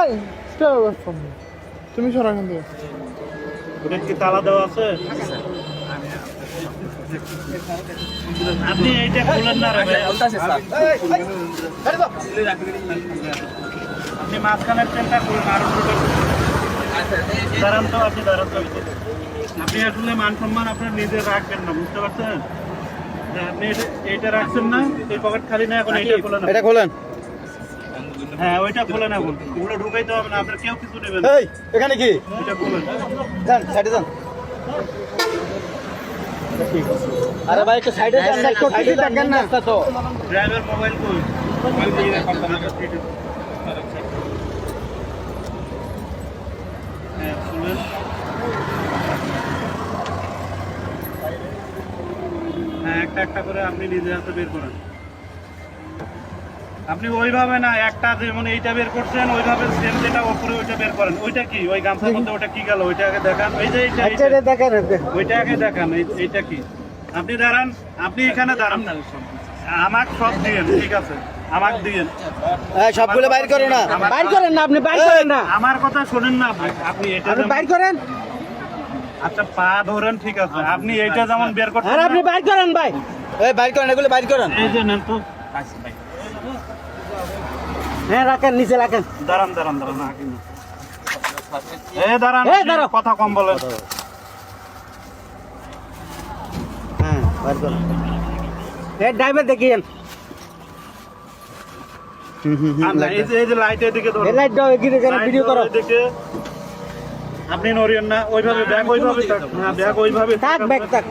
এই তুমি সরা এখান থেকে। ওটা কি তালা দেওয়া আছে? আপনি এইটা খুলেন না রে ভাই। আপনি মাঝখানের চেনটা খুলেন আর। দাঁড়ান তো আপনি দাঁড়ান তো আপনি আসলে মান সম্মান আপনার নিজে রাখবেন না বুঝতে পারছেন? আপনি এটা- এইটা রাখছেন না এই পকেট খালি না এখন এইটা খোলেন। এটা খোলেন। হ্যাঁ ওইটা খোলেন এখন ওগুলো ঢুকাইতে হবে না আপনার কেউ কিছু নেবেন এই এখানে কি? এটা খোলেন। যান সাইডে যান। আরে ভাই একটু সাইডে যান না একটু সাইডে দেখেন না। তো ড্রাইভার মোবাইল কই? মোবাইল দিয়ে রাখুন হ্যাঁ হ্যাঁ একটা একটা করে আপনি নিজে হাতে বের করেন। আপনি ওইভাবে না একটা যেমন এইটা বের করছেন ওইভাবে সেম যেটা ওপরে ওইটা বের করেন। ওইটা কি? ওই গামছার মধ্যে ওটা কি গেল? ওইটা আগে দেখান। এই যে এইটা এইটা। দেখেন ওইটা আগে দেখান। এই- এইটা কি? আপনি দাঁড়ান। আপনি এখানে দাঁড়ান। আমাক সব দিয়েন ঠিক আছে? আমাক দিয়েন। এই সবগুলো বাইর করো না। বাইর করেন না আপনি বাইর করেন না। আমার কথা শোনেন না আপনি। আপনি এটা বাইর করেন। আচ্ছা পা ধরেন ঠিক আছে। আপনি এইটা যেমন বের করছেন আর আপনি বাইর করেন ভাই। এই বাইর করেন এগুলো বাইর করেন। এই যে নেন তো। হ্যাঁ রাখেন নিচে রাখেন। দাঁড়ান দাঁড়ান দাঁড়ান। এই দাঁড়ান এই আপনি কথা কম বলেন হ্যাঁ করেন এই ড্রাইভার দেখিয়েন ভিডিও আপনি নড়িয়েন না ওইভাবে ব্যাগ ওইভাবে হ্যাঁ ব্যাগ ওইভাবে থাক। ব্যাগ থাক।